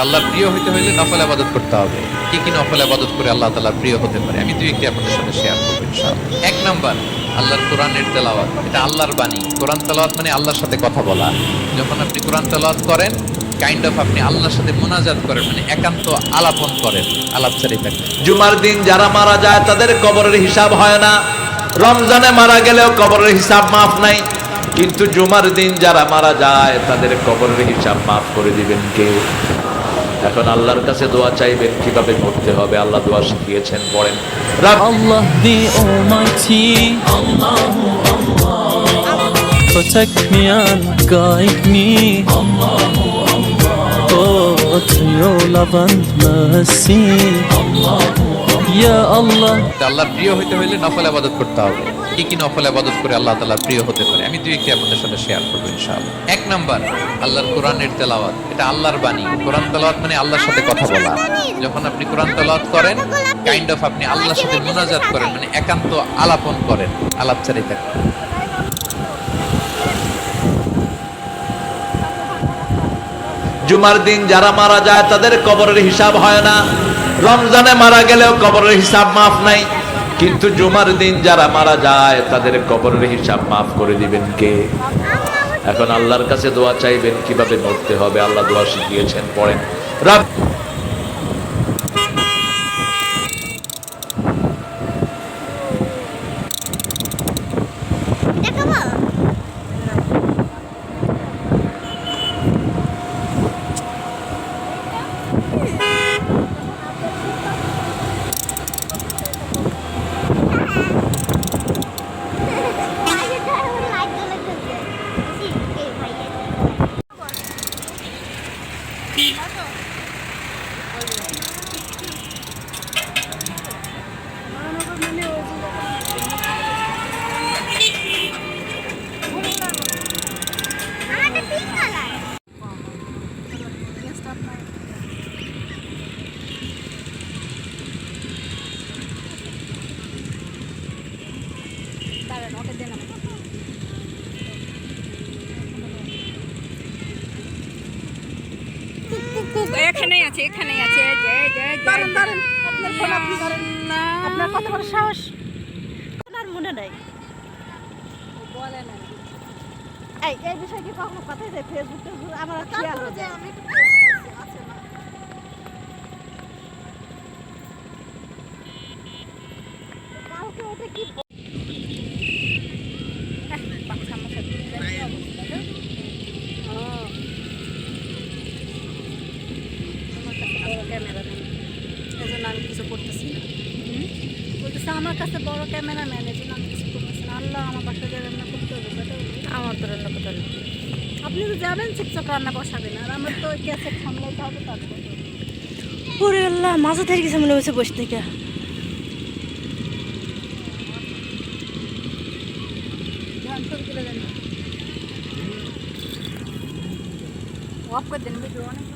আল্লাহর প্রিয় হইতে হইলে নফল আবাদত করতে হবে। কি কি নফল আবাদত করে আল্লাহ তাআলার প্রিয় হতে পারে? আমি দুই একটি আপনাদের সাথে শেয়ার করব এক নাম্বার, আল্লাহর কোরআনের তেলাওয়াত। এটা আল্লাহর বাণী। কোরআন তেলাওয়াত মানে আল্লাহর সাথে কথা বলা। যখন আপনি কোরআন তেলাওয়াত করেন কাইন্ড অফ আপনি আল্লাহর সাথে মোনাজাত করেন মানে একান্ত আলাপন করেন আলাপচারি থাকেন। জুমার দিন যারা মারা যায়, তাদের কবরের হিসাব হয় না। রমজানে মারা গেলেও কবরের হিসাব মাফ নাই। কিন্তু জুমার দিন যারা মারা যায়, তাদের কবরের হিসাব মাফ করে দিবেন কে? এখন আল্লাহর কাছে দোয়া চাইবেন কীভাবে করতে হবে? আল্লাহ দোয়া শিখিয়েছেন পড়েন। Almighty. Protect me and guide me. Oh, your love and mercy. আল্লাহর প্রিয় হইতে হইলে নফল আবাদত করতে হবে। কি কি নফল আবাদত করে আল্লাহ তাআলা প্রিয় হতে পারে, আমি দুই একটি আপনাদের সাথে শেয়ার করব ইনশাআল্লাহ। এক নাম্বার, আল্লাহর কোরআনের তেলাওয়াত। এটা আল্লাহর বাণী। কোরআন তেলাওয়াত মানে আল্লাহর সাথে কথা বলা। যখন আপনি কোরআন তেলাওয়াত করেন কাইন্ড অফ আপনি আল্লাহর সাথে মোনাজাত করেন মানে একান্ত আলাপন করেন আলাপচারি থাকেন জুমার দিন যারা মারা যায়, তাদের কবরের হিসাব হয় না। রমজানে মারা গেলেও কবরের হিসাব মাফ নাই। কিন্তু জুমার দিন যারা মারা যায়, তাদের কবরের হিসাব মাফ করে দিবেন কে? এখন আল্লাহর কাছে দোয়া চাইবেন, কীভাবে মরতে হবে? আল্লাহ দোয়া শিখিয়েছেন, পড়েন। いい感じ。কুক এখানেই আছে এখানেই আছে দাঁড়ান দাঁড়ান আপনার ফোন আপনি ধরেন। আপনার কত বড় সাহস আপনার মনে নাই। বলে না এই এই বিষয়ে কি কখনো কথা যায় ফেসবুক আমার খেয়াল হয়ে যায় কালকে ওটা কি বাচ্চা আমার সাথে কি অবস্থা গো? ও। আমার কাছে বড় ক্যামেরা নেই এই জন্য আমি কিছু করতেছি না। বলতেছে আমার কাছে বড় ক্যামেরা ম্যান এই জন্য আমি কিছু করতেছি না। আল্লাহ আমার বাসায় যে রান্না করতে হবে আমার তো রান্না করতে হবে। আপনি তো যাবেন চুপচাপ রান্না বসাবেন। আর আমার তো গ্যাসের সামলাইতে হবে তারপর ওরে আল্লাহ মাঝে থেকে গেছে মনে হচ্ছে বসে থেকে। অফ করে দেন ভিডিও অনেক